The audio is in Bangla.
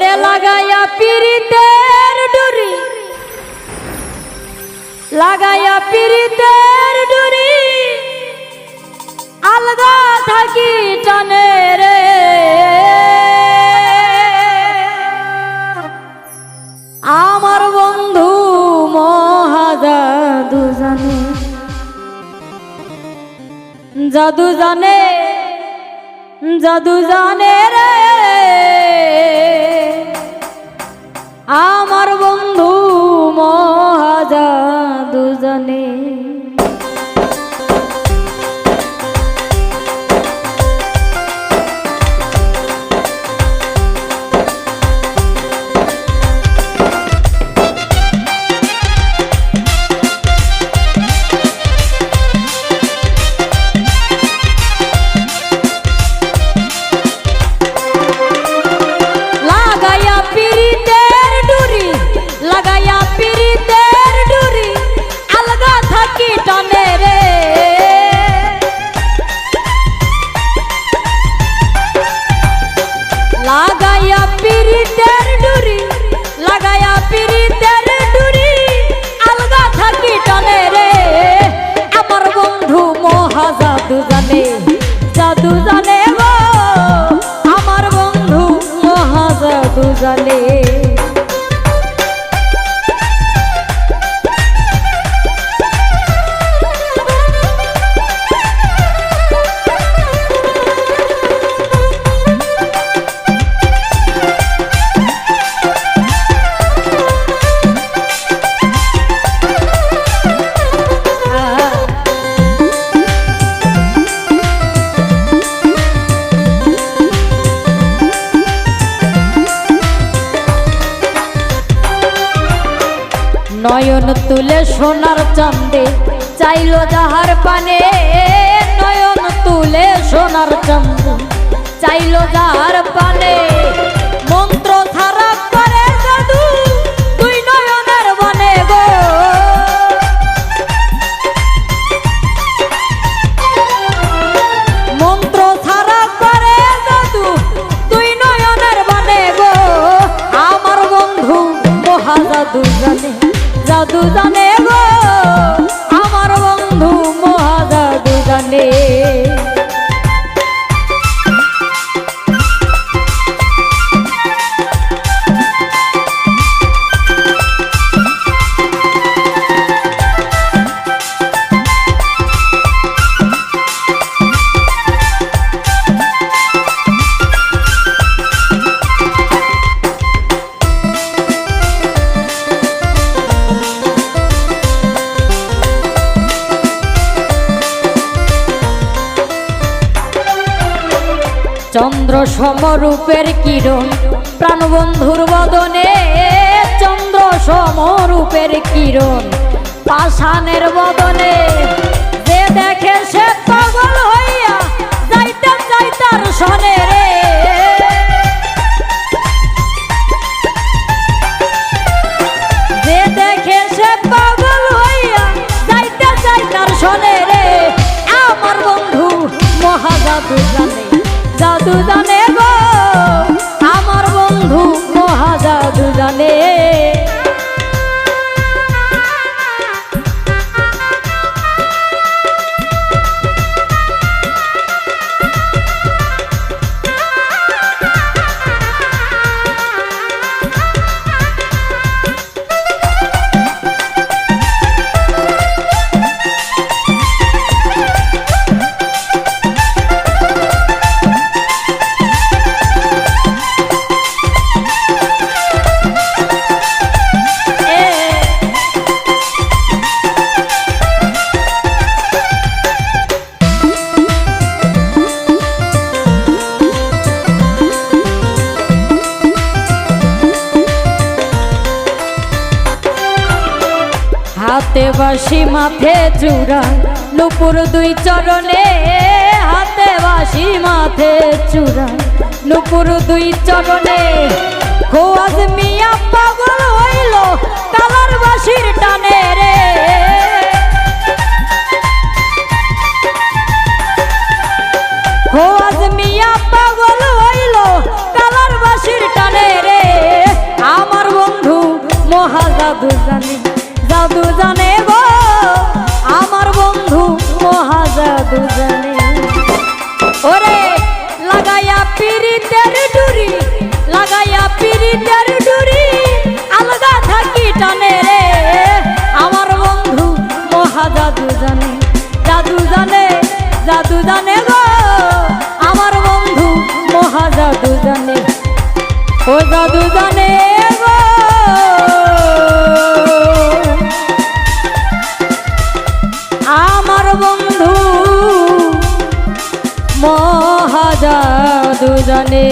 ওরে লাগাইয়া পিরিতের ডুরি। লাগাইয়া পিরিতের ডুরি। আলগা থাকি টানে রে। আমার বন্ধু মহাজাদু জানে। জাদু জানে জাদু জানে রে। আমার বন্ধু মহাজা জানে। জানে জাদু জানে নয়ন তুলে সোনার চান্দে চাইলো যাহার পানে। নয়ন তুলে সোনার চান্দে চাইলো যাহার পানে। মন্ত্র ছাড়া করে জাদু তুই নয়নের বনে গো। মন্ত্র ছাড়া করে জাদু তুই নয়নের বানে গো। আমার বন্ধু মহা জাদু জানে। জাদু জানে চন্দ্র সমরূপের কিরণ, প্রাণবন্ধুর বদনে চন্দ্র সমরূপের কিরণ, পাষাণের বদনে যে দেখে সে পাগল হইয়া যাইতে যাইতার সনে রে জাদু জানে গো। আমার বন্ধু মহা জাদু জানে হাতে বাসি মাথে চূড়া নুপুর দুই চরণে হাতে বাসি মাথে চূড়া নুপুর দুই চরণে খোয়াজ মিয়া পাগল হইল কালার বাসির টানে রে। আমার বন্ধু মহা জানে জানে জানে আমার বন্ধু মহা জানে, ও জানে আমার বন্ধু মহা জাদু জানে